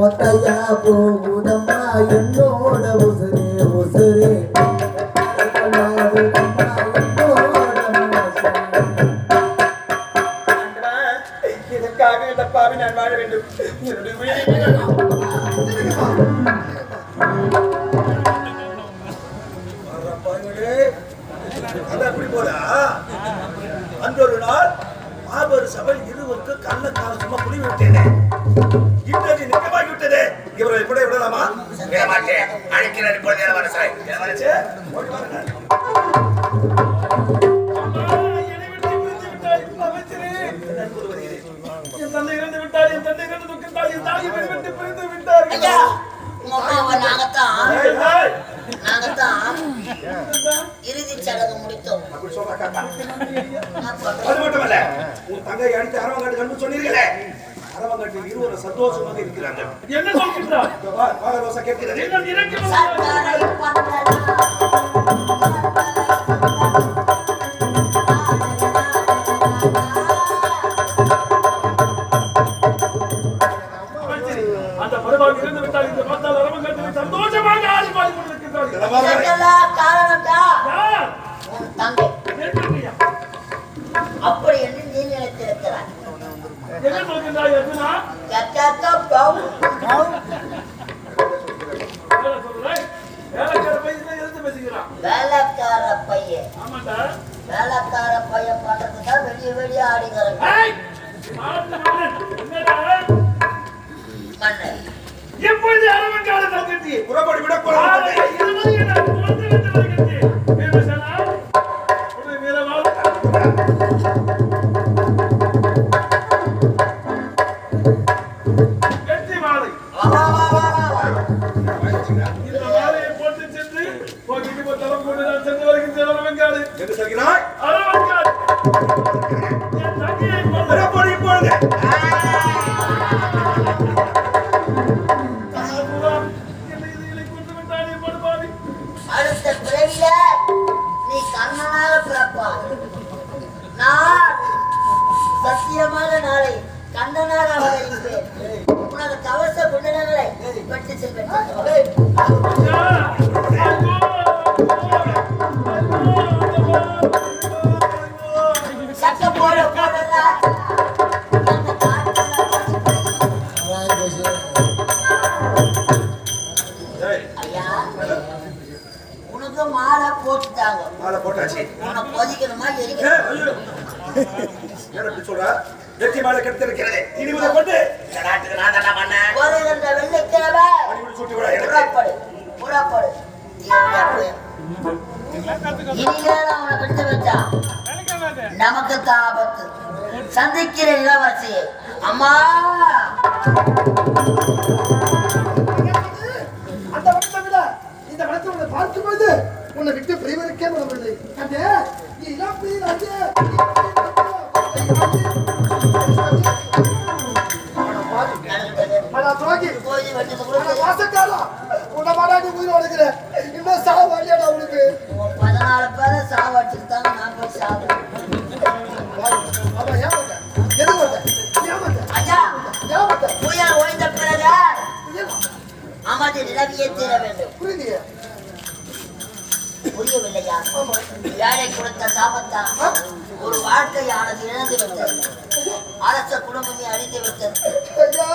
ஒத்தையா போகுதம்மா. என்னோட உசுரே உசுரே. நான் வாழ வேண்டும் என்னுடைய அந்த ஒரு நாள் மாபெரும் சபை இருவருக்கு கள்ள காலம் சும்மா புடி விட்டேன் இன்றைக்கு நிஜமாகிவிட்டது இவரை கூட விடலாமா? விடமாட்டேன் அழைக்கிறார் இப்பொழுது இளவரசரை. இளவரசே தந்தை இறந்து விட்டார் என் தந்தை அது மட்டுமல்ல உன் தங்கை அடித்து அரவங்காட்டு சொன்னீர்களே. கரவங்கட்டில் இருவர் சந்தோஷமாக இருக்கிறார்கள். என்ன சொல்கின்றார்? பாரதோசா கேட்கிறது வேலை கிடைத்திருக்கிறது இனி இதை கொண்டு நமக்கு தாபத்து. சந்திக்கிற இளவரசியை அம்மா. அந்த வனத்தமிழ இந்த வனத்தை பார்க்கும்போது உன்னை விட்டு பிரிவருக்கே வரவில்லை அந்த இளப்பிரிவு உயிர் வளர்க்குற இன்னும் சாவு வரலையாடா உனக்கு? பதினாலு பேரை சாவடிச்சுட்டாங்க நான் போய் ஏமாத்த. புயல் ஓய்ந்த பிறகு அமைதி நிலவியே தீர வேண்டும். புரியவில்லையா? ஏழை கொடுத்த சாபத்தா ஒரு வாழ்க்கையானது இழந்து விட்டது அரச குடும்பமே அழிந்து விட்டது ஐயா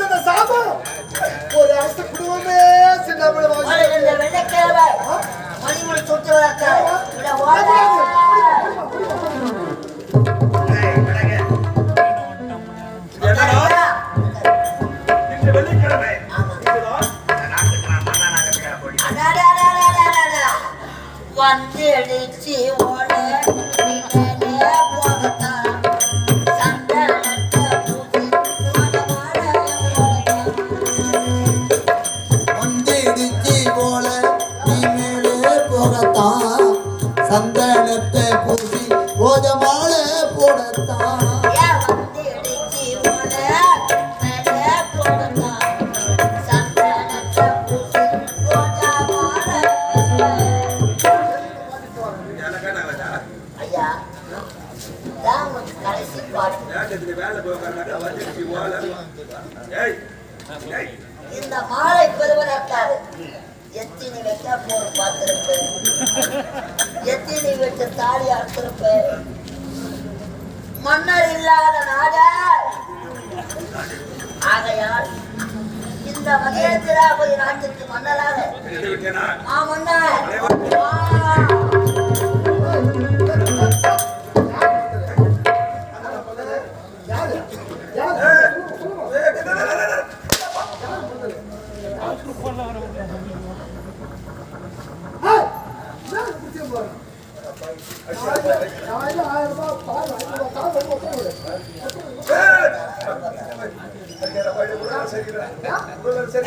இந்த சாபம்? மன்னர் இல்லாத நாடா ஆகையால் இந்த மகேந்திராபுரி நாட்டுக்கு மன்னராக. யாரு யாரு ஏய், ஏய், டேய், டேய், டேய், ஏய், யாரு பிடிச்சு போறா? ஆயிரம் ஆயிரம் ரூபாய் பால் வாங்கி வா, கால் வாங்கி உட்காரு விடு.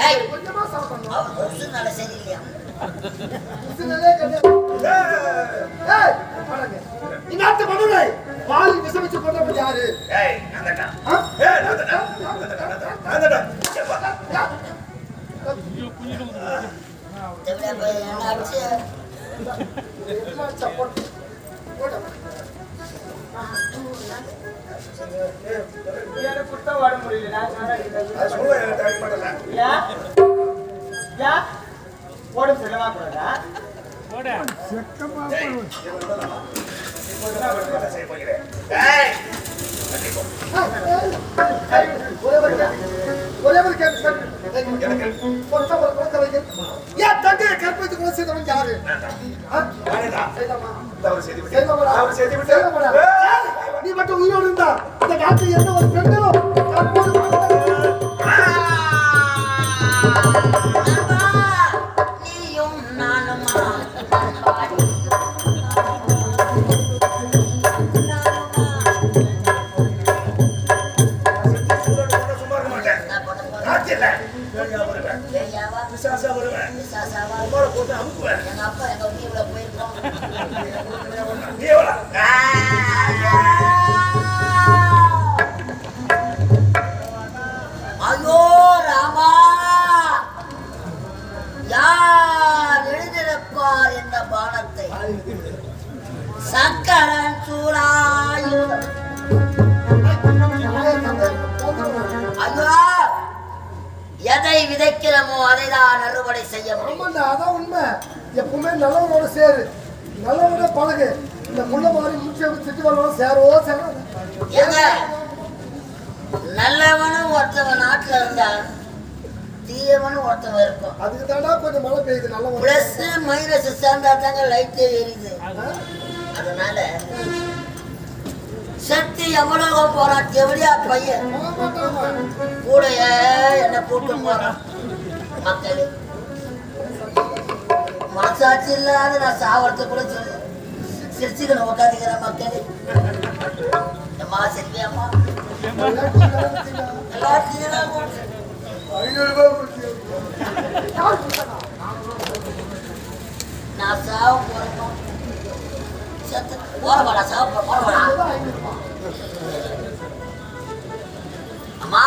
ஏய், கொஞ்சமா சாப்பிடணும் அவர் புருஷன் நட சரியில்லையா பிசினலே கிடையாது ஏய், பாருங்க. இந்நாட்டு மன்னரை பால் விசமிச்சு கொண்டவன் யாரு ஏய், நான்தான்டா. ஆ? ஏய், நான்தான்டா. நான்தான்டா, நான்தான்டா. நான்தான்டா. ஏப்பா. எப்படியா போய் என்ன அடிச்சு சப்போர்ட் போடு. அது சொல்ல எனக்கு டைம் பண்ணல. ஏய், இவன் தான் இப்போ நான் ஒரு வேலை செய்ய போகிறேன். ஒரே ஒரு கேள்வி. ஏன் தங்கையை கற்பழித்து கொலை செய்தவன் யாரு? நீ மட்டும் உயிரோடு இருந்தா இந்த நாட்டில் எந்த ஒரு பெண்களும் பேயா வருவேன். பிசாசா வருவேன். பிசாசாவா? போட்டு அமுக்குவேன். எங்க அப்பா எங்க போயிருக்கோம் நீ எவ்வளோ? ஐயோ ராமா யார் இந்த பானத்தை சக்கரன் விதைக்கிறோமோ அதை தான் அறுவடை செய்ய முடியும். அதான் உண்மை. எப்பவுமே நல்லவனோட சேரு. நல்லவனோட பழகு. இந்த முள்ள மாதிரி மூச்சை திட்டு வரணும் சேரோ சேராது நல்லவனும் ஒருத்தவன் நாட்டுல இருந்தா தீயவனும் ஒருத்தவன் இருக்கும். அதுக்கு தாண்டா கொஞ்சம் மழை பெய்யுது நல்லவன். பிளஸ் மைனஸ் சேர்ந்தா தாங்க லைட் எரியுது. அதனால சக்தி எவ்வளவு போராட்டி எப்படியா பையன். கூடைய என்ன கூட்டு போறான்? மக்கள். மனசாட்சி இல்லாத நான் சாவரத்தை கூட சொல்லு சிரிச்சுக்கணும் உட்காந்துக்கிற மக்கள். அம்மா செல்வியம்மா நான் சாவ போறோம் செத்து போறவாடா சாவ போறவாடா அம்மா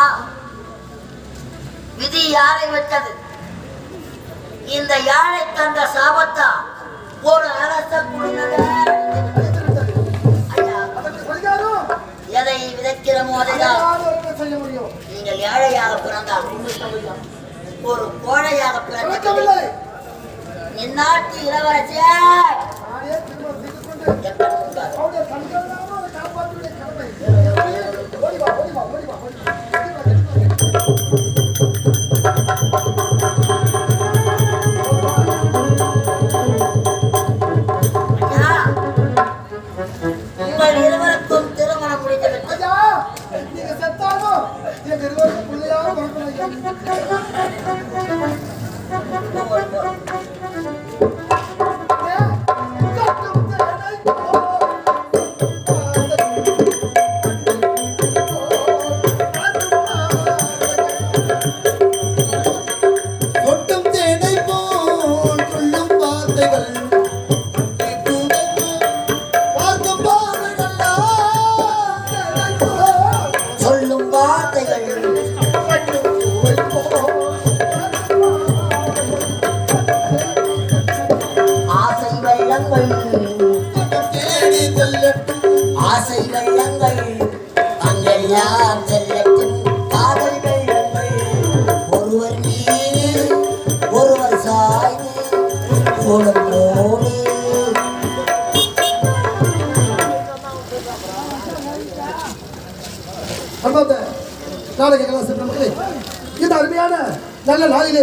விதி யாரை வச்சது இந்த யாழை தந்த சாபத்தா? ஒரு அரச எதை விதைக்கிறமோ அதைதான் நீங்கள் ஏழையாக பிறந்தால் ஒரு கோழையாக பிறந்தவில்லை இந்நாட்டு இளவரசர் ஒருவர் சாய்ந்து கோலம் போடு நாளைக்கு எல்லாம் சென்ற மக்களே இந்த அருமையான நல்ல நாளிலே